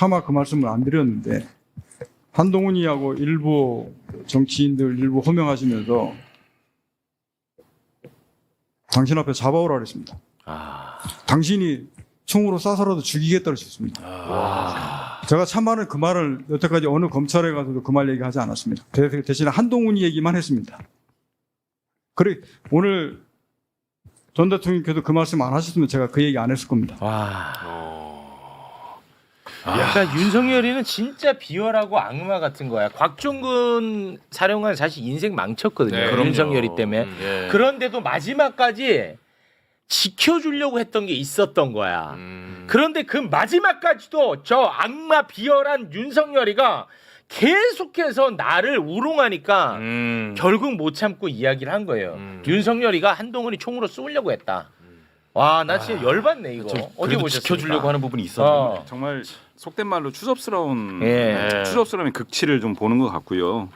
차마 그 말씀을 안 드렸는데 한동훈이하고 일부 정치인들 일부 호명하시면서 당신 앞에 잡아오라 그랬습니다. 아. 당신이 총으로 쏴서라도 죽이겠다고 했습니다. 와. 제가 참말은 그 말을 여태까지 어느 검찰에 가서도 그 말 얘기하지 않았습니다. 대- 대신에 한동훈이 얘기만 했습니다. 그래 오늘 전 대통령께서 그 말씀 안 하셨으면 제가 그 얘기 안 했을 겁니다. 와. 어. 그러니까 윤석열이는 진짜 비열하고 악마 같은 거야. 곽종근 사령관 사실 인생 망쳤거든요. 네, 그럼요. 윤석열이 때문에. 음, 예. 그런데도 마지막까지 지켜주려고 했던 게 있었던 거야. 음. 그런데 그 마지막까지도 저 악마 비열한 윤석열이가 계속해서 나를 우롱하니까 음. 결국 못 참고 이야기를 한 거예요. 음. 윤석열이가 한동훈이 총으로 쏘려고 했다. 와, 나 진짜 열받네 이거. 어디 그래도 보셨습니까? 지켜주려고 하는 부분이 있었는데 어. 정말 속된 말로 추접스러운 예. 네, 추접스러운 극치를 좀 보는 것 같고요.